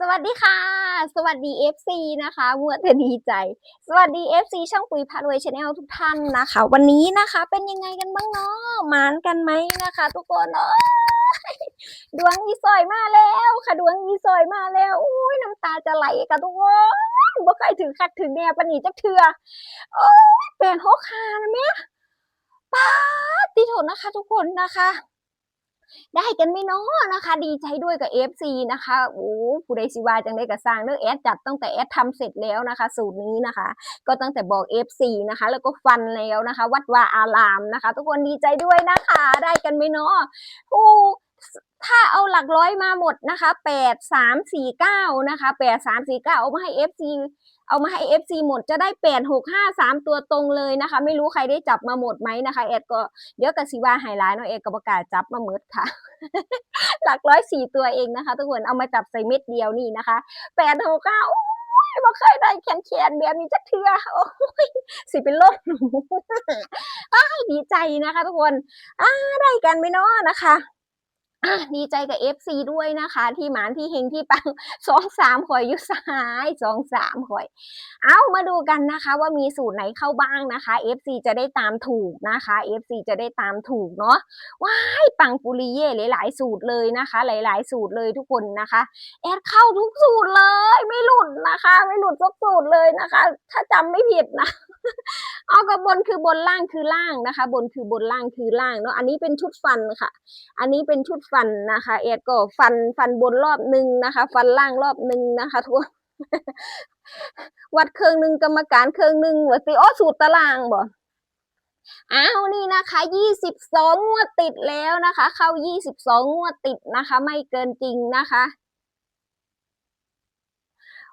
สวัสดีค่ะ สวัสดี FC นะคะมัวแต่ดีใจ สวัสดี FC ช่างปุ๋ยพารวยชาแนลทุกท่านนะคะ วันนี้นะคะเป็นยังไงกันบ้างเนาะมานกันไหมนะคะ ทุกคนเอ้ยดวงอีซอยมาแล้วค่ะดวงอีซอยมาแล้วอุ้ยน้ำตาจะไหลค่ะทุกคนบ่เคยถึงคักถึงแน่ปนนีจักเถื่อโอ้ยเปลี่ยนหกคานะแม่ป้าติโถนะคะทุกคนนะคะ ได้กันไหม่น้อนะคะ ดีใจด้วยกับ FC นะคะโอ้ผู้ใดสิวาจังได้กับสร้างเนื้อแอดจัดตั้งแต่แอดทำเสร็จแล้วนะคะ สูตรนี้นะคะ ก็ตั้งแต่บอก FC นะคะ แล้วก็ฟันแล้วนะคะ วัดวาอารามนะคะ ทุกคนดีใจด้วยนะคะ ได้กันไหมเนาะโอ้ ถ้าเอาหลักร้อยมาหมดนะคะแปดสามสี่เก้านะคะแปดสามสี่เก้าเอามาให้ FC เอามาให้ FC หมดจะได้แปดหกห้าสามตัวตรงเลยนะคะ ไม่รู้ใครได้จับมาหมดไหมนะคะแอดก็เดี๋ยวกับสิว่าไฮไลท์เนาะเอกกับประกาศจับมาเมิดค่ะ หลักร้อยสี่ตัวเองนะคะ ทุกคนเอามาจับใส่เม็ดเดียวนี่นะคะแปดหกเก้าโอ้ยบ่เคยได้แขนแขนแบบนี้จักเทือโอ้ยสิเป็นลมอ้ายดีใจนะคะ ทุกคนอ้าได้กันไหมเนาะนะคะ ดีใจกับ FC ด้วยนะคะ ที่หมานที่เฮงที่ปังสองสามข่อยยุสายสองสามข่อย เอามาดูกันนะคะว่ามีสูตรไหนเข้าบ้างนะคะ FC จะได้ตามถูกนะคะ FC จะได้ตามถูกเนาะว้ายปังปุริเย่หลาย ๆ สูตรเลยนะคะ หลาย ๆ สูตรเลยทุกคนนะคะ แอดเข้าทุกสูตรเลย ไม่หลุดนะคะ ไม่หลุดทุกสูตรเลยนะคะ ถ้าจำไม่ผิดนะ เอากับบนคือบนล่างคือล่างนะคะ บนคือบนล่างคือล่างเนาะอันนี้เป็นชุดฟันค่ะ อันนี้เป็นชุดฟันนะคะแอดก็ฟันฟันบนรอบหนึ่งนะคะ ฟันล่างรอบหนึ่งนะคะทุกคนวัดเครื่องหนึ่งกรรมการเครื่องหนึ่งว่าสิโอ้สูตรตารางบ่อ้าวนี่นะคะยี่สิบสองงวดติดแล้วนะคะ เข้ายี่สิบสองงวดติดนะคะ ไม่เกินจริงนะคะ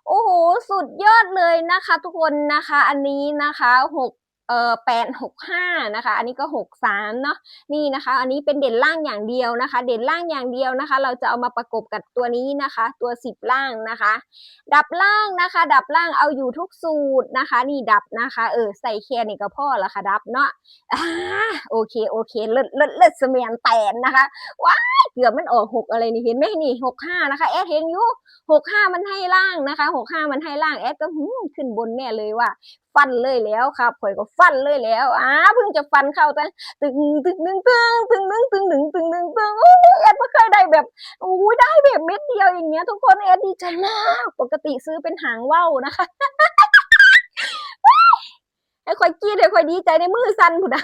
โอ้โห สุดยอดเลยนะคะ ทุกคนนะคะ อันนี้นะคะหก เออแปดหกห้านะคะ อันนี้ก็หกสามเนาะนี่นะคะ อันนี้เป็นเด่นล่างอย่างเดียวนะคะ เด่นล่างอย่างเดียวนะคะ เราจะเอามาประกบกับตัวนี้นะคะ ตัวสิบล่างนะคะ ดับล่างนะคะ ดับล่างเอาอยู่ทุกสูตรนะคะ นี่ดับนะคะ เออใส่แค่นี่ก็พอละค่ะดับเนาะอ่าโอเคโอเคเลิศเลิศเลิศเสมียนแตนนะคะว้ายเกือบมันออกหกอะไรนี่เห็นไหมนี่หกห้านะคะแอดเห็นอยู่หกห้ามันให้ล่างนะคะหกห้ามันให้ล่างแอดก็หืมขึ้นบนแน่เลยว่าฟันเลยแล้วครับข่อยก็ฟันเลยแล้วอ้าเพิ่งจะฟันเข้าแต่ตึงตึงหนึ่งตึงตึงหนึ่งตึงหนึ่งตึงหนึ่งตึงโอ้ยแอดไม่เคยได้แบบโอ้ยได้แบบเม็ดเดียวอย่างเงี้ย ทุกคนแอดดีใจมากปกติซื้อเป็นหางว่าวนะคะไอ้ข่อยกี้เลยข่อยดีใจในมือสั่นผุดะ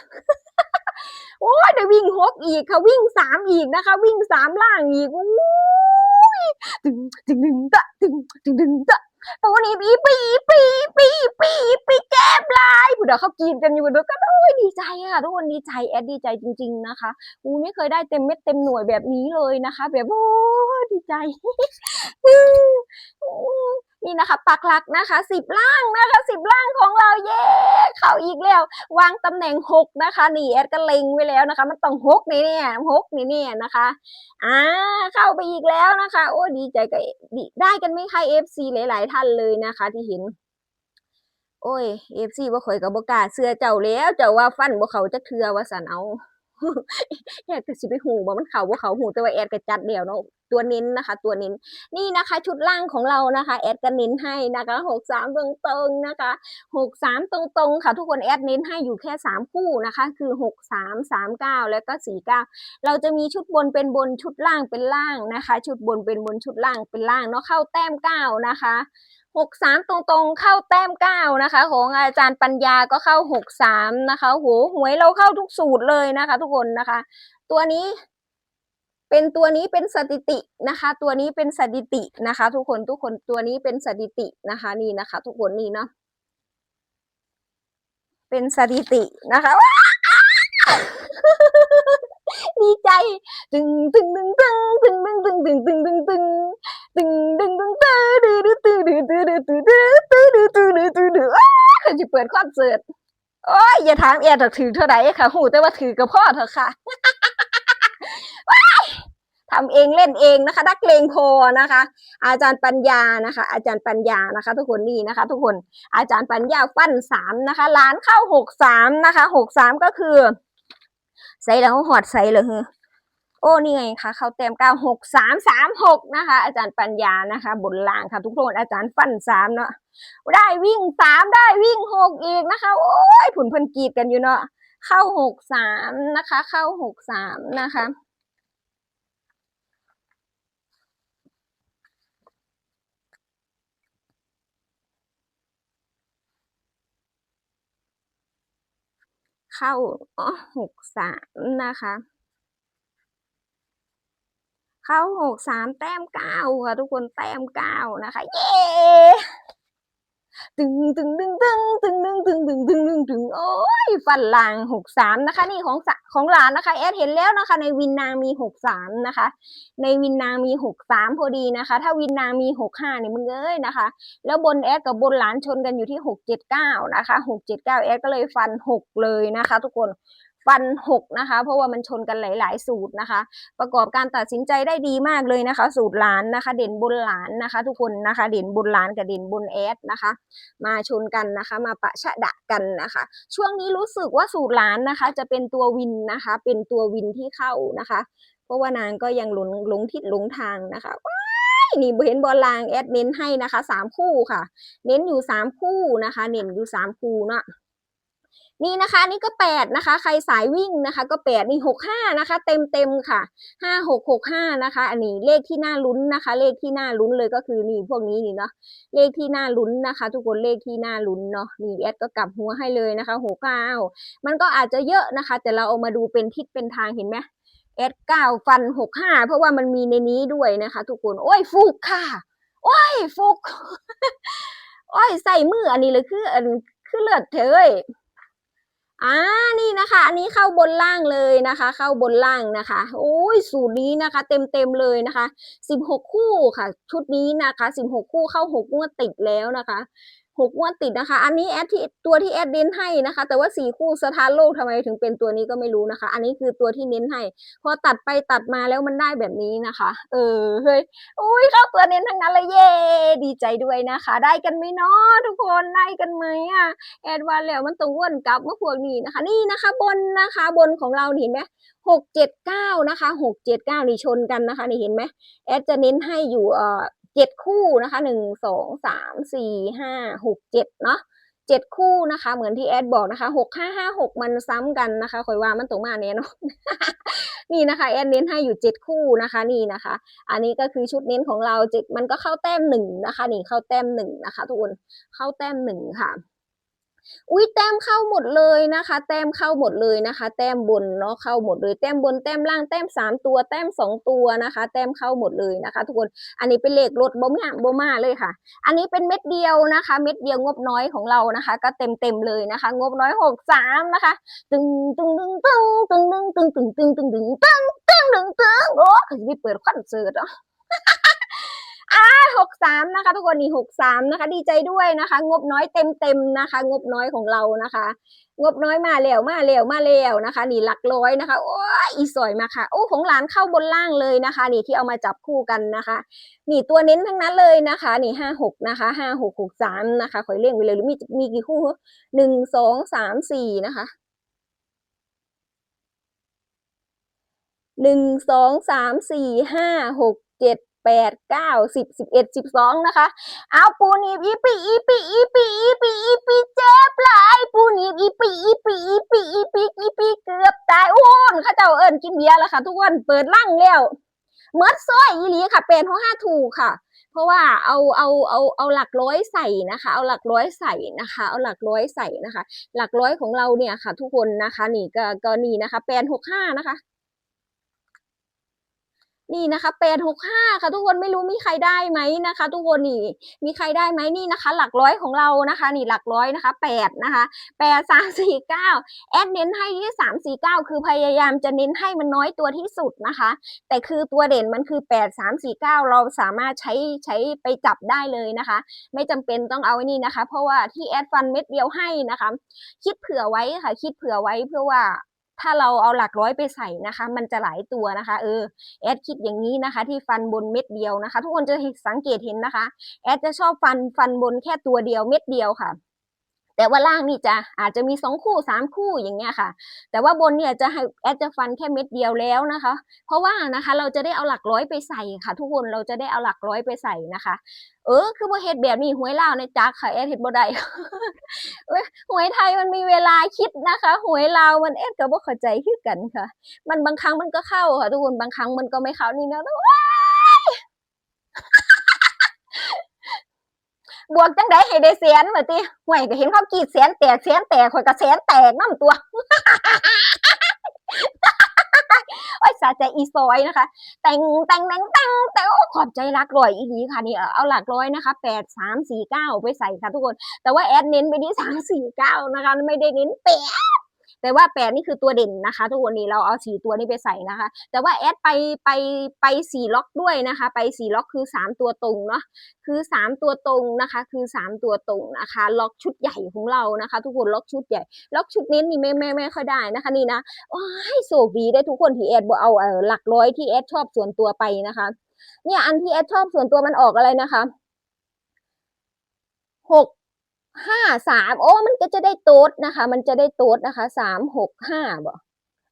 โอ้ยได้วิ่งหกอีกค่ะวิ่งสามอีกนะคะ วิ่งสามล่างอีกโอ้ยตึงตึงตึงตะตึงตึงตึงตะ ตัวนี้ปีปีปีปีปีปีแก้มลายผู้เดียวเขากินกันอยู่เดี๋ยก็โอ้ยดีใจค่ะทุกคนดีใจแอดดีใจจริง ๆนะคะอูไม่เคยได้เต็มเม็ดเต็มหน่วยแบบนี้เลยนะคะ แบบโอ้ดีใจ นี่นะคะ ปักหลักนะคะสิบล่างนะคะสิบล่างของเราเย้เข้าอีกแล้ว วางตำแหน่งหกนะคะ นี่แอดก็เล็งไว้แล้วนะคะ มันต้องหกนี่เนี่ยหกนี่เนี่ยนะคะอ่าเข้าไปอีกแล้วนะคะ โอ้ดีใจกับได้กันไหมคะเอฟซีหลาย ๆ ท่านเลยนะคะ ที่เห็นโอ้ยเอฟซีบ่ข่อยกับบกล้าเสื้อเจ้าแล้ว เจ้าว่าฟันบ่เขาจักเทือว่าสันเอา แอดก็สิไปหูว่ามันเขาบ่เขาหูแต่ว่าแอดก็จัดเดียวเนาะตัวเน้นนะคะ ตัวเน้นนี่นะคะ ชุดล่างของเรานะคะ แอดก็เน้นให้นะคะหกสามตรงๆนะคะหกสามตรงๆค่ะ ทุกคนแอดเน้นให้อยู่แค่สามคู่นะคะ คือหกสามสามเก้าแล้วก็สี่เก้าเราจะมีชุดบนเป็นบนชุดล่างเป็นล่างนะคะ ชุดบนเป็นบนชุดล่างเป็นล่างเนาะเข้าแต้มเก้านะคะ หกสามตรงๆเข้าแต้มเก้านะคะ ของอาจารย์ปัญญาก็เข้าหกสามนะคะโหหวยเราเข้าทุกสูตรเลยนะคะ ทุกคนนะคะ ตัวนี้เป็นตัวนี้เป็นสถิตินะคะ ตัวนี้เป็นสถิตินะคะ ทุกคนทุกคนตัวนี้เป็นสถิตินะคะนี่นะคะ ทุกคนนี่เนาะเป็นสถิตินะคะ ดีใจ ตึงตึงตึงตึงตึงตึงตึงตึงตึงตึงตึงตึงตึงตึงตึงตื้อตื้อตื้อตื้อตื้อตื้อตื้อตื้อตื้อตื้อตื้อตื้อเขาจะเปิดคอนเสิร์ตโอ้ยอย่าถามแอร์ถือเท่าไหร่ค่ะหูแต่ว่าถือกับพ่อเถอะค่ะทำเองเล่นเองนะคะนักเลงพอนะคะอาจารย์ปัญญานะคะอาจารย์ปัญญานะคะทุกคนนี่นะคะทุกคนอาจารย์ปัญญาฟันสามนะคะล้านเข้าหกสามนะคะหกสามก็คือ ใส่แล้วหอดใส่เลยโออ้นี่ไงคะเข้าเต็มเก้าหกสามสามหกนะคะ อาจารย์ปัญญานะคะ บนล่างค่ะ ทุกคนอาจารย์ฟันสามเนาะได้วิ่งสามได้วิ่งหกอีกนะคะ โอ้ยผุนพันกีดกันอยู่เนาะเข้าหกสามนะคะ เข้าหกสามนะคะ เข้าหกสามนะคะ เข้าหกสามแต้มเก้าค่ะทุกคนแต้มเก้านะคะ เย้ตึงตึงตึงตึงตึงตึงตึงตึงตึงตึงโอ้ ฟันลางหกสามนะคะ นี่ของของหลานนะคะแอดเห็นแล้วนะคะ ในวินนางมีหกสามนะคะ ในวินนางมีหกสามพอดีนะคะ ถ้าวินนางมีหกห้าเนี่ยมึงเอ้ยนะคะ แล้วบนแอดกับบนหลานชนกันอยู่ที่หกเจ็ดเก้านะคะหกเจ็ดเก้าแอดก็เลยฟันหกเลยนะคะ ทุกคน ฟันหกนะคะ เพราะว่ามันชนกันหลาย ๆ สูตรนะคะ ประกอบการตัดสินใจได้ดีมากเลยนะคะ สูตรหลานนะคะ เด่นบนหลานนะคะ ทุกคนนะคะ เด่นบนหลานกับเด่นบนแอดนะคะ มาชนกันนะคะ มาปะชะดะกันนะคะ ช่วงนี้รู้สึกว่าสูตรหลานนะคะ จะเป็นตัววินนะคะ เป็นตัววินที่เข้านะคะ เพราะว่านางก็ยังหลงหลงทิศหลงทางนะคะนี่เห็นบอลลางแอดเน้นให้นะคะสามคู่ค่ะ เน้นอยู่สามคู่นะคะ เน้นอยู่สามคู่เนาะ นี่นะคะนี่ก็แปดนะคะ ใครสายวิ่งนะคะ ก็แปดนี่หกห้านะคะ เต็มเต็มค่ะห้าหกหกห้านะคะ อันนี้เลขที่น่าลุ้นนะคะ เลขที่น่าลุ้นเลยก็คือนี่พวกนี้นี่เนาะเลขที่น่าลุ้นนะคะ ทุกคนเลขที่น่าลุ้นเนาะนี่แอดก็กลับหัวให้เลยนะคะหกเก้ามันก็อาจจะเยอะนะคะ แต่เราเอามาดูเป็นทิศเป็นทางเห็นไหมแอดเก้าฟันหกห้าเพราะว่ามันมีในนี้ด้วยนะคะ ทุกคนโอ้ยฟุกค่ะโอ้ยฟุกโอ้ยใส่มืออันนี้เลยคืออันคือเลือดเถอ อ่านี่นะคะ อันนี้เข้าบนล่างเลยนะคะ เข้าบนล่างนะคะ โอ้ยสูตรนี้นะคะ เต็มเต็มเลยนะคะสิบหกคู่ค่ะ ชุดนี้นะคะสิบหกคู่เข้าหกงวดติดแล้วนะคะ หกงวดติดนะคะ อันนี้แอดที่ตัวที่แอดเน้นให้นะคะ แต่ว่าสี่คู่สถานโลกทำไมถึงเป็นตัวนี้ก็ไม่รู้นะคะ อันนี้คือตัวที่เน้นให้ พอตัดไปตัดมาแล้วมันได้แบบนี้นะคะ เออ เฮ้ย อุ้ยเข้าตัวเน้นทั้งนั้นเลยเย่ดีใจด้วยนะคะ ได้กันไหมเนาะทุกคน ได้กันไหมอะ แอดวานแล้วมันต้องวนกลับมาพวกนี้นะคะ นี่นะคะบนนะคะ บนของเราเห็นไหมหกเจ็ดเก้านะคะหกเจ็ดเก้านี่ชนกันนะคะ นี่เห็นไหมแอดจะเน้นให้อยู่เอ่อ เจ็ดคู่นะคะหนึ่งสองสามสี่ห้าหกเจ็ดเนาะเจ็ดคู่นะคะ เหมือนที่แอดบอกนะคะหกห้าห้าหกมันซ้ำกันนะคะคอยว่ามันตรงมาเนี้ยเนาะนี่นะคะแอดเน้นให้อยู่เจ็ดคู่นะคะนี่นะคะ อันนี้ก็คือชุดเน้นของเราเจ็ดมันก็เข้าแต้มหนึ่งนะคะ นี่เข้าแต้มหนึ่งนะคะ ทุกคนเข้าแต้มหนึ่งค่ะ อุ้ยแต้มเข้าหมดเลยนะคะ แต้มเข้าหมดเลยนะคะ แต้มบนเนาะเข้าหมดเลย แต้มบนแต้มล่างแต้มสามตัว แต้มสองตัวนะคะ แต้มเข้าหมดเลยนะคะ ทุกคนอันนี้เป็นเลขรถบ่มาบ่มาเลยค่ะ อันนี้เป็นเม็ดเดียวนะคะ เม็ดเดียวงบน้อยของเรานะคะ ก็เต็มเต็มเลยนะคะ งบน้อยหกสามนะคะ ตึงตึงตึงตึงตึงตึงตึงตึงตึงตึงตึงตึงตึงตึงตึงโอ้ยจะไปเปิดคอนเสิร์ตเห รอหกสามนะคะ ทุกคนนี่หกสามนะคะ ดีใจด้วยนะคะ งบน้อยเต็มเต็มนะคะ งบน้อยของเรานะคะ งบน้อยมาแล้วมาแล้วมาแล้วนะคะ นี่หลักร้อยนะคะโอ้ยอีสอยมาค่ะโอ้ของหลานเข้าบนล่างเลยนะคะ นี่ที่เอามาจับคู่กันนะคะนี่ตัวเน้นทั้งนั้นเลยนะคะ นี่ห้าหกนะคะห้าหกหกสามนะคะคอยเลี่ยงไปเลยหรือมีมีกี่คู่หนึ่งสองสามสี่นะคะหนึ่งสองสามสี่ห้าหกเจ็ด แปดเก้าสิบสิบเอ็ดสิบสองนะคะ เอาปูนีบอีปีอีปีอีปีอีปีอีปีเจ็บหลายปูนีบอีปีอีปีอีปีอีปีอีปีเกือบตายโอ้นข้าเจ้าเอิญกินเบียร์แล้วค่ะ ทุกคนเปิดลั่งแล้วเมิดซ้อยอีหลีค่ะ เป็นเพราะห้าถูกค่ะ เพราะว่าเอาเอาเอาเอาหลักร้อยใส่นะคะ เอาหลักร้อยใส่นะคะ เอาหลักร้อยใส่นะคะ หลักร้อยของเราเนี่ยค่ะ ทุกคนนะคะ นี่ก็ก็นี่นะคะแปนหกห้านะคะ นี่นะคะแปดหกห้าค่ะทุกคนไม่รู้มีใครได้ไหมนะคะ ทุกคนนี่ มีใครได้ไหมนี่นะคะ หลักร้อยของเรานะคะ นี่หลักร้อยนะคะแปดนะคะแปดสามสี่เก้าแอดเน้นให้ที่สามสี่เก้าคือพยายามจะเน้นให้มันน้อยตัวที่สุดนะคะ แต่คือตัวเด่นมันคือแปดสามสี่เก้าเราสามารถใช้ใช้ไปจับได้เลยนะคะ ไม่จำเป็นต้องเอาไอ้นี่นะคะ เพราะว่าที่แอดฟันเม็ดเดียวให้นะคะ คิดเผื่อไว้ค่ะ คิดเผื่อไว้เพื่อว่า ถ้าเราเอาหลักร้อยไปใส่นะคะ มันจะหลายตัวนะคะ เออแอดคิดอย่างนี้นะคะ ที่ฟันบนเม็ดเดียวนะคะ ทุกคนจะสังเกตเห็นนะคะ แอดจะชอบฟันฟันบนแค่ตัวเดียวเม็ดเดียวค่ะ แต่ว่าล่างนี่จะอาจจะมีสองคู่สามคู่อย่างเงี้ยค่ะ แต่ว่าบนเนี่ยจะให้แอดจะฟันแค่เม็ดเดียวแล้วนะคะ เพราะว่านะคะเราจะได้เอาหลักร้อยไปใส่ค่ะ ทุกคนเราจะได้เอาหลักร้อยไปใส่นะคะ เออคือบ่เฮ็ดแบบนี้หวยลาวในจักค่ะแอดเฮ็ดบ่ได้หวยไทยมันมีเวลาคิดนะคะหวยลาวมันแอดก็บ่เข้าใจคือกันค่ะ มันบางครั้งมันก็เข้าค่ะ ทุกคนบางครั้งมันก็ไม่เข้านี่นะว้าย บวกจังไดให้ได้แสนมาติห่วยก็เห็นเขากรีดแสนแตกแสนแตกข่อยก็แสนแตกนํตัวโอ้ยสาใจอีซอยนะคะ แต่งแต่งแต่งแต่งแต่โอ้ขอบใจรักร้อยอีหลีค่ะนี่เอาหลักร้อยนะคะแปดสามสี่เก้าไปใส่ค่ะทุกคน แต่ว่าแอดเน้นไปที่สามสี่เก้านะคะ ไม่ได้เน้นแปด แต่ว่าแปดนี่คือตัวเด่นนะคะ ทุกคนนี่เราเอาสี่ตัวนี้ไปใส่นะคะ แต่ว่าแอดไปไปไปสี่ล็อกด้วยนะคะ ไปสี่ล็อกคือสามตัวตรงเนาะคือสามตัวตรงนะคะ คือสามตัวตรงนะคะ ล็อกชุดใหญ่ของเรานะคะ ทุกคนล็อกชุดใหญ่ ล็อกชุดเน้นนี่ไม่ไม่ไม่ค่อยได้นะคะนี่นะว้ายโชคดีได้ทุกคนที่แอดบอเอาเออหลักร้อยที่แอดชอบส่วนตัวไปนะคะ เนี่ยอันที่แอดชอบส่วนตัวมันออกอะไรนะคะหก ห้าสามโอ้มันก็จะได้โต๊ดนะคะ มันจะได้โต๊ดนะคะสามหกห้าบ่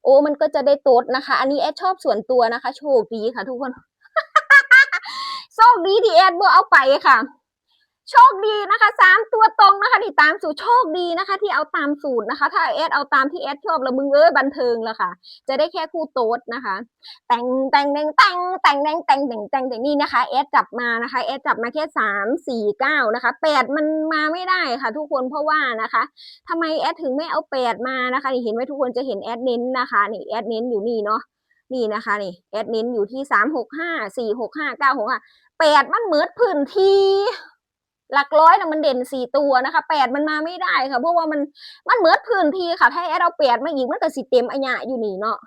โอ้มันก็จะได้โต๊ดนะคะ อันนี้แอดชอบส่วนตัวนะคะ โชคดีค่ะทุกคน โชคดีที่แอดบอเอาไปค่ะ โชคดีนะคะสามตัวตรงนะคะที่ตามสูตรโชคดีนะคะ ที่เอาตามสูตรนะคะ ถ้าแอดเอาตามที่แอดชอบแล้วมึงเอ้ยบันเทิงแล้วค่ะ จะได้แค่คู่โต๊ดนะคะ แต่งแต่งแต่งแต่งแต่งแต่งแต่งแต่งแต่งแต่งนี่นะคะแอดจับมานะคะแอดจับมาแค่สามสี่เก้านะคะแปดมันมาไม่ได้ค่ะ ทุกคนเพราะว่านะคะทำไมแอดถึงไม่เอาแปดมานะคะนี่เห็นไหมทุกคนจะเห็นแอดเน้นนะคะนี่แอดเน้นอยู่นี่เนาะนี่นะคะนี่แอดเน้นอยู่ที่สามหกห้าสี่หกห้าเก้าหกห้าแปดมันเหมือนพื้นที่ หลักร้อยนะมันเด่นสี่ตัวนะคะแปดมันมาไม่ได้ค่ะ เพราะว่ามันมันเหมือนพื้นที่ค่ะ ถ้าแอดเอาแปดมาอีกมันก็สิเต็มอัญญะอยู่นี่เนาะ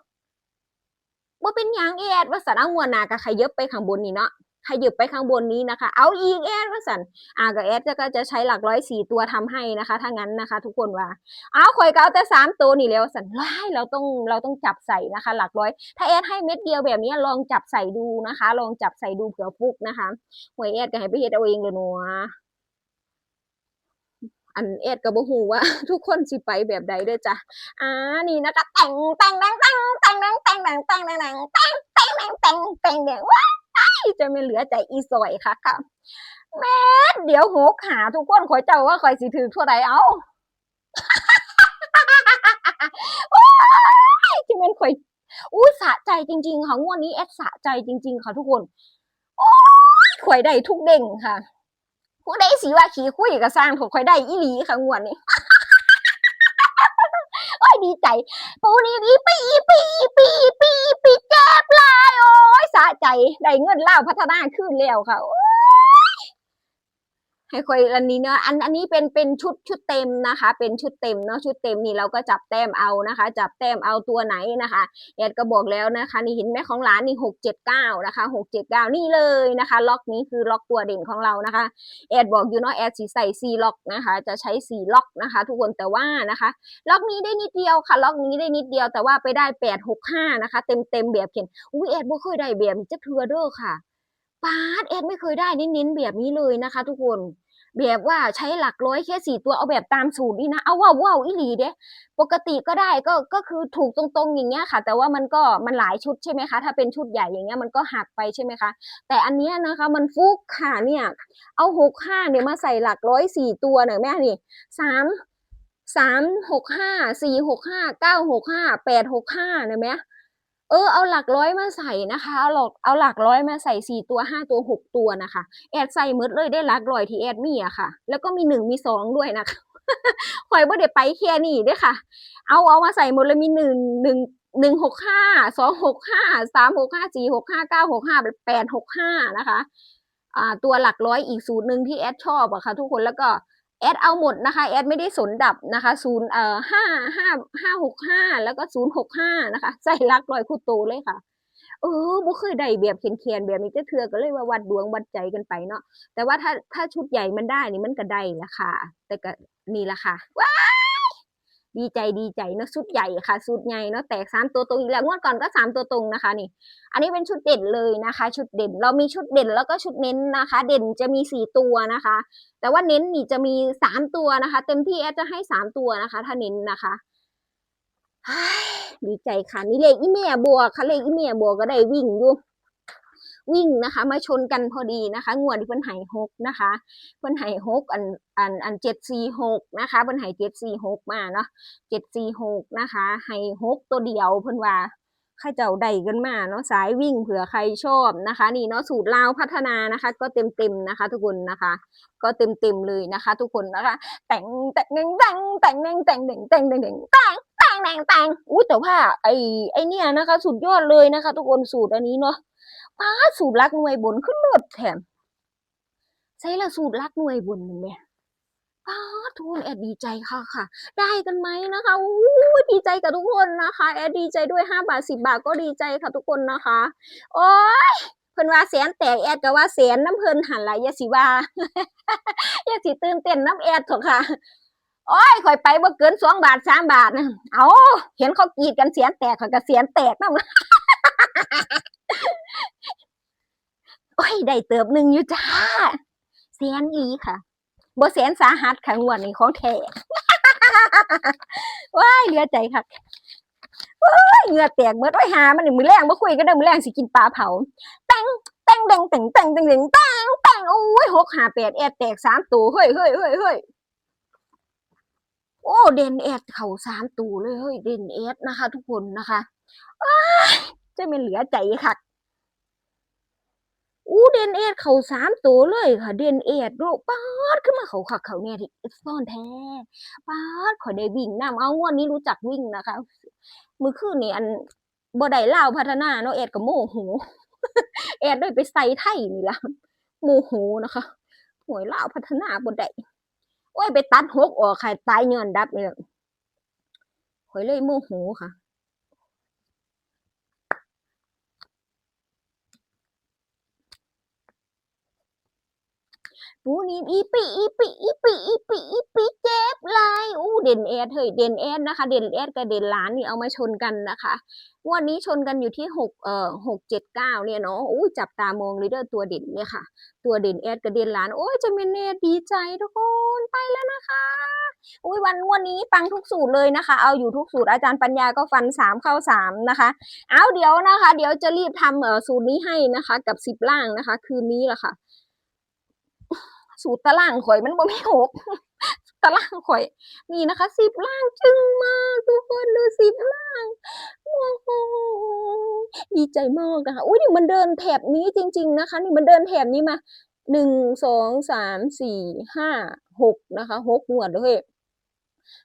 ว่าเป็นยังแอดว่าสันเอางวดหนากับขยับไปข้างบนนี่เนาะขยับไปข้างบนนี้นะคะ เอาอีกแอดว่าสันอ่ากับแอดก็จะใช้หลักร้อยสี่ตัวทำให้นะคะ ถ้างั้นนะคะ ทุกคนว่า เอาคอยก็เอาแต่สามตัวนี่แล้วสันไล่เราต้องเราต้องจับใส่นะคะ หลักร้อย ถ้าแอดให้เม็ดเดียวแบบนี้ลองจับใส่ดูนะคะ ลองจับใส่ดูเผื่อฟุกนะคะหวยแอดก็ให้ไปเฮ็ดเอาเองเลยหนัว อันเอ็ดก็บ่ฮู้ว่า ทุกคนสิไปแบบใดด้อจ้ะอ่านี่นะคะแต่งแต่งแต่งแต่งแต่งแต่งแต่งแต่งแต่งแต่งแต่งแต่งแต่งแต่งแต่งแต่งว้ายจะไม่เหลือใจอีสวยค่ะค่ะแม่นเดี๋ยวหกหาทุกคนขอยเจ้าว่าขอยสิถือเท่าใดเอาโอ้ยที่แม่นข่อยอู้สะใจจริง ๆ ค่ะงวดนี้แอดสะใจจริง ๆ ค่ะทุกคน โอ้ยข่อยได้ทุกเด้งค่ะ ผู้ใดสีว่าขี้คุยก็สร้างถูกค่อยได้อีหลีค่ะงวดนี้โอ้ยดีใจปูนี่ปีปีปีปีปีปีเจ็บลายโอ้ยสะใจได้เงินเล่าพัฒนาขึ้นแล้วค่ะโอ้ ให้ค่อยอันนี้เนาะอันอันนี้เป็นเป็นชุดชุดเต็มนะคะ เป็นชุดเต็มเนาะชุดเต็มนี่เราก็จับแต้มเอานะคะ จับแต้มเอาตัวไหนนะคะแอดก็บอกแล้วนะคะนี่เห็นไหมของร้านนี่หกเจ็ดเก้านะคะหกเจ็ดเก้านี่เลยนะคะ ล็อกนี้คือล็อกตัวเด่นของเรานะคะแอดบอกอยู่เนาะแอดสีใส่ซีล็อกนะคะ จะใช้สีล็อกนะคะ ทุกคนแต่ว่านะคะ ล็อกนี้ได้นิดเดียวค่ะ ล็อกนี้ได้นิดเดียวแต่ว่าไปได้แปดหกห้านะคะ เต็มเต็มแบบเขียนอุ้ยแอดบ่เคยได้แบบจะเทือเด้อค่ะ ปาดแอดไม่เคยได้เน้นๆแบบนี้เลยนะคะ ทุกคนแบบว่าใช้หลักร้อยแค่สี่ตัวเอาแบบตามสูตรนี่นะเอาว้าวว้าวอีหลีเด้ปกติก็ได้ก็ก็คือถูกตรงๆอย่างเงี้ยค่ะ แต่ว่ามันก็มันหลายชุดใช่ไหมคะ ถ้าเป็นชุดใหญ่อย่างเงี้ยมันก็หักไปใช่ไหมคะ แต่อันเนี้ยนะคะ มันฟุกค่ะเนี่ย เอาหกห้าเนี่ยมาใส่หลักร้อยสี่ตัวหน่อยแม่นี่สามสามหกห้าสี่หกห้าเก้าหกห้าแปดหกห้าเนี่ยแม่ เออเอาหลักร้อยมาใส่นะคะเอาหลักเอาหลักร้อยมาใส่สี่ตัวห้าตัวหกตัวนะคะ แอดใส่หมดเลยได้หลักร้อยที่แอดมีอะค่ะ แล้วก็มีหนึ่งมีสองด้วยนะคะข่อยบ่ได้ไปแค่นี้ด้อค่ะ เอาเอามาใส่หมดเลยมีหนึ่งหนึ่งหนึ่งหกห้าสองหกห้าสามหกห้าสี่หกห้าเก้าหกห้าแปดหกห้านะคะ อ่าตัวหลักร้อยอีกสูตรหนึ่งที่แอดชอบอะค่ะ ทุกคนแล้วก็ แอดเอาหมดนะคะแอดไม่ได้สนดับนะคะศูนย์เอ่อห้าห้าห้าหกห้าแล้วก็ศูนย์หกห้านะคะใส่หลักลอยคู่โตเลยค่ะ เออบ่เคยได้แบบเขียนๆแบบนี้จะเถือก็เลยว่าวัดดวงวัดใจกันไปเนาะแต่ว่าถ้าถ้าชุดใหญ่มันได้นี่มันก็ได้ละค่ะ แต่ก็นี่ละค่ะว้า ดีใจดีใจเนอะชุดใหญ่ค่ะชุดใหญ่เนาะแตกสามตัวตรงอีกแล้วงวดก่อนก็สามตัวตรงนะคะนี่ อันนี้เป็นชุดเด่นเลยนะคะ ชุดเด่นเรามีชุดเด่นแล้วก็ชุดเน้นนะคะ เด่นจะมีสี่ตัวนะคะ แต่ว่าเน้นนี่จะมีสามตัวนะคะ เต็มที่แอดจะให้สามตัวนะคะ ถ้าเน้นนะคะดีใจค่ะนี่เลขอีเมียบัวค่ะเลขอีเมียบัวก็ได้วิ่งอยู่ วิ่งนะคะ มาชนกันพอดีนะคะงวดที่เพิ่นไห้หกนะคะ เพิ่นไห้หกอันอันอันเจ็ดสี่หกนะคะเพิ่นไห้เจ็ดสี่หกมาเนาะเจ็ดสี่หกนะคะไห้หกตัวเดียวเพิ่นว่าข้าเจ้าได้กันมาเนาะสายวิ่งเผื่อใครชอบนะคะ นี่เนาะสูตรลาวพัฒนานะคะ ก็เต็มเต็มนะคะ ทุกคนนะคะ ก็เต็มเต็มเลยนะคะ ทุกคนนะคะ แต่งแต่งแต่งแต่งแต่งแต่งแต่งแต่งแต่งแต่งแต่งแต่งแต่งแต่งอุ้ยแต่ว่าไอ้ไอ้เนี่ยนะคะ สุดยอดเลยนะคะ ทุกคนสูตรอันนี้เนาะ ป้าสูตรลักหน่วยบนขึ้นเลือดแถมใช่ละสูตรลักหน่วยบนหนึ่งแม่ป้าทุนแอดดีใจค่ะค่ะ ได้กันไหมนะคะอู้ดีใจกับทุกคนนะคะ แอดดีใจด้วยห้าบาทสิบาทก็ดีใจค่ะทุกคนนะคะ โอ้ยเพิ่นว่าแสนแตกแอดก็ว่าแสนน้ำเพิ่นหันไหลยาสิว่ายาสิตื่นเต้นน้ำแอดเถอะค่ะโอ้ยข่อยไปบ่เกินสองบาทสามบาทนะเอาเห็นเขากรีดกันเสียนแตกข่อยก็เสียนแตกนั่น โอ้ยได้เติบหนึ่งอยู่จ้าแสนอีค่ะบ่แสนสาหัสค่ะงวดนี้ของแท้ว้ายเหลือใจค่ะว้ยเหงื่อแตกเมื่อไว้หามันนี่มือแรงบ่คุยกันเด้มือแรงสิกินปลาเผาแตงแตงแดงแตงแตงแตงแดงแตงแตงโอ้ยหกหาแปดแอดแตกสามตัวเฮ้ยเฮ้ยเฮ้ยเฮ้ยโอ้เด่นแอดเข่าสามตัวเลยเฮ้ยเด่นแอดนะคะ ทุกคนนะคะอ้ายจะเป็นเหลือใจค่ะ อู้เดนเอ็ดเขาสามตัวเลยค่ะ เดนเอ็ดโลกปาดขึ้นมาเขาขักเขาเนี่ยที่ซ่อนแท้ปาดขอยได้วิ่งนำเอางวันนี้รู้จักวิ่งนะคะ มือคืนนี่อันบ่ได้ลาพัฒนาเนาะเอ็ดกับโมโหเอ็ดได้ไปใส่ไทยนี่ละโมโหนะคะหวยเลาพัฒนาบ่ได้โอ้ยไปตัดหกออกค่ะตายย้อนดับเนี่ยข่อยเลยโมโหค่ะ ปูนี่อีปีอีปีอีปีอีปีอีปีเจ็บลายอู้เด่นแอดเฮ้ยเด่นแอดนะคะ เด่นแอดกับเด่นล้านนี่เอามาชนกันนะคะงวันนี้ชนกันอยู่ที่หกเอ่อหกเจ็ดเก้าเนี่ยเนาะอู้จับตามองลยเดอร์ตัวเด่นเนี่ยค่ะ ตัวเด่นแอดกับเด่นล้าน โอ้ยจะเมนเนดีใจทุกคนไปแล้วนะคะอุ้ยวันงวันนี้ปังทุกสูตรเลยนะคะ เอาอยู่ทุกสูตรอาจารย์ปัญญาก็ฟันสามเข้าสามนะคะเอาเดี๋ยวนะคะ เดี๋ยวจะรีบทำเอ่อสูตรนี้ให้นะคะ กับสิบล่างนะคะ คืนนี้แหละค่ะ สูตรตารางข่อยมันบ่มีหกตารางข่อย นี่นะคะสิบล่างจึงมากทุกคนดูสิบล่างโอ้โหดีใจมากนะคะอุ้ยนี่มันเดินแถบนี้จริง ๆ นะคะ นี่มันเดินแถบนี้มาหนึ่งสองสามสี่ห้าหกนะคะหกงวดเลย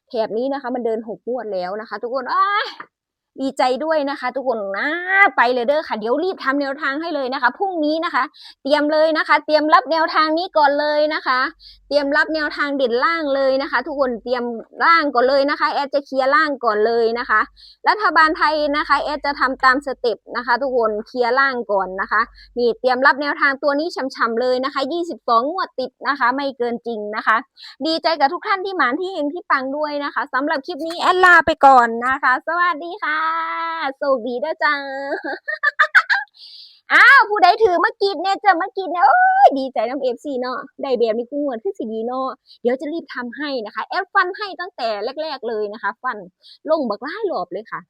แถบนี้นะคะ มันเดินหกงวดแล้วนะคะ ทุกคนอ้า ดีใจด้วยนะคะ ทุกคนนะไปเลยเด้อค่ะ เดี๋ยวรีบทำแนวทางให้เลยนะคะพรุ่งนี้นะคะ เตรียมเลยนะคะ เตรียมรับแนวทางนี้ก่อนเลยนะคะ เตรียมรับแนวทางเด่นล่างเลยนะคะ ทุกคนเตรียมล่างก่อนเลยนะคะ แอดจะเคลียร์ล่างก่อนเลยนะคะ รัฐบาลไทยนะคะแอดจะทำตามสเต็ปนะคะ ทุกคนเคลียร์ล่างก่อนนะคะนี่เตรียมรับแนวทางตัวนี้ช่ำๆเลยนะคะ 22 งวดติดนะคะ ไม่เกินจริงนะคะ ดีใจกับทุกท่านที่หมานที่เฮงที่ปังด้วยนะคะสำหรับคลิปนี้แอดลาไปก่อนนะคะ สวัสดีค่ะโซบีด้อจ้าอ้าวผู้ใดถือมากินเนี่ยจะมากินเนี่ยโอ้ยดีใจน้ำเอฟซีเนาะได้แบบนี้กูเหมือนขึ้นสีดีเนาะเดี๋ยวจะรีบทำให้นะคะ แอดฟันให้ตั้งแต่แรก ๆเลยนะคะ ฟันลงบักไล่หลอบเลยค่ะ